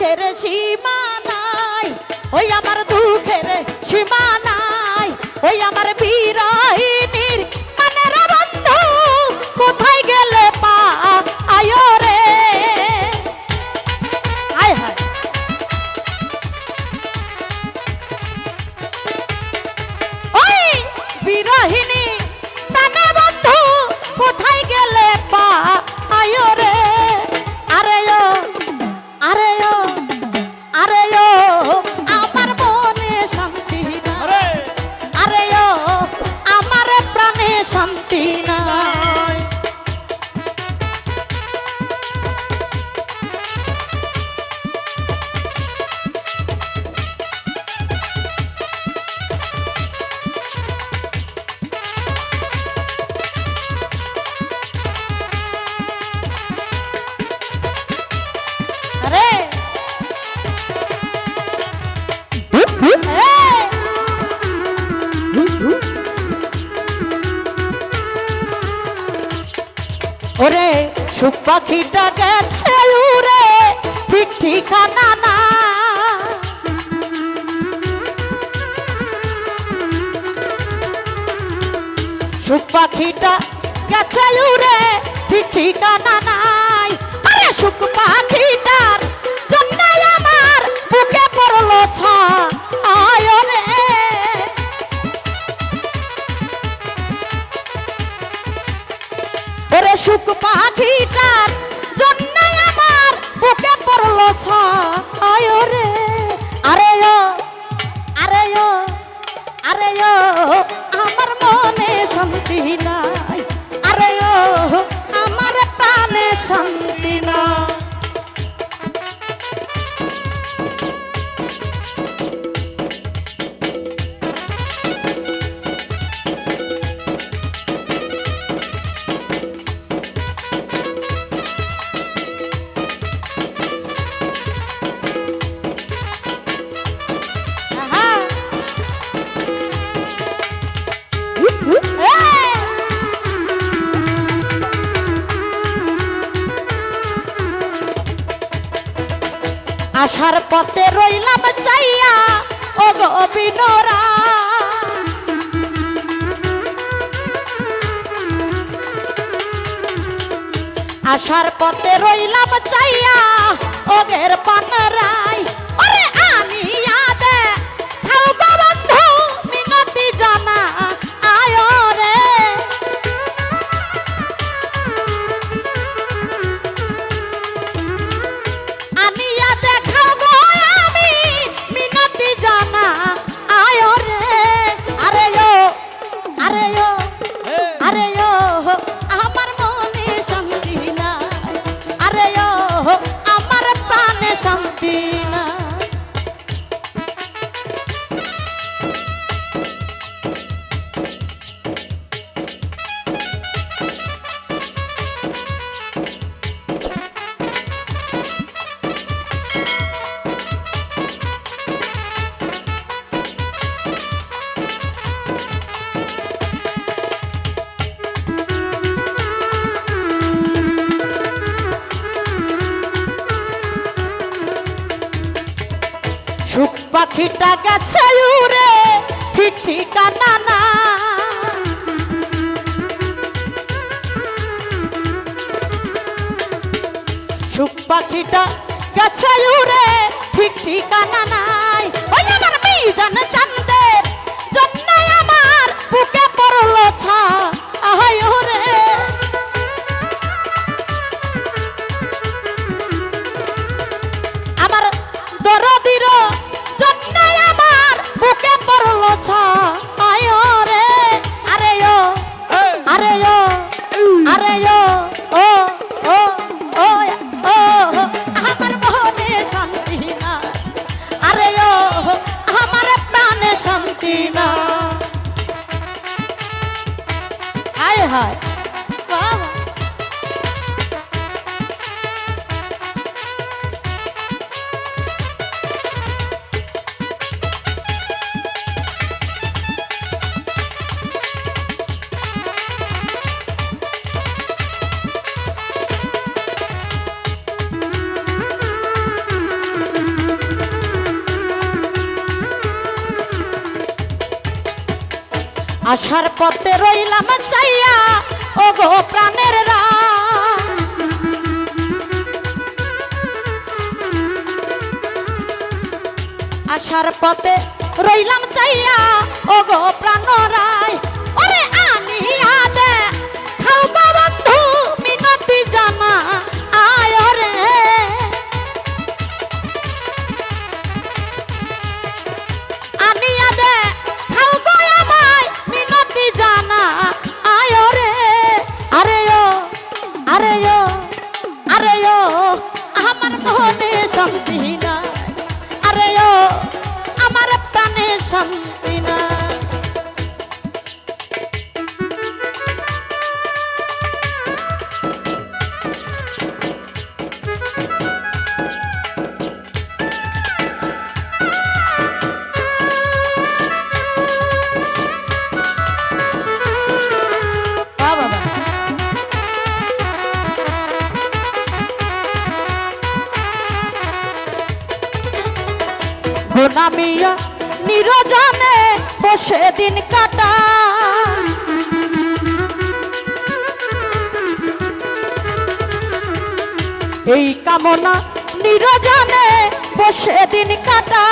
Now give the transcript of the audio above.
দুঃখের সীমা নাই। ওই আমার সুখ পাখিটা গেছে উড়ে, ঠিক ঠিকানা না। সুখ পাখিটা গেছে উড়ে, ঠিক ঠিকানা নাই। আরে সুখ পাখি আয় রে, আরে ও আরে ও আরে ও আমার মনে শান্তি নাই। আরে ও আমার প্রাণে শান্তি নাই। আসার পথে রইলাম চাইয়া ও গোবিনোরা আসার পথে রইলাম চাইয়া ওদের পানরা সুখ পাখিটা গেছে উড়ে ঠিক ঠিকানা না। সুখ পাখিটা গেছে উড়ে আসার পথে রইলাম চাইয়া ও গো প্রাণের আশার পথে রইলাম চাইয়া ও গো প্রাণ রায় ওরে আনিয়া দে। শান্তি না Una mía নিরজনে বসে দিন কাটা। এই কামনা নিরজনে বসে দিন কাটা।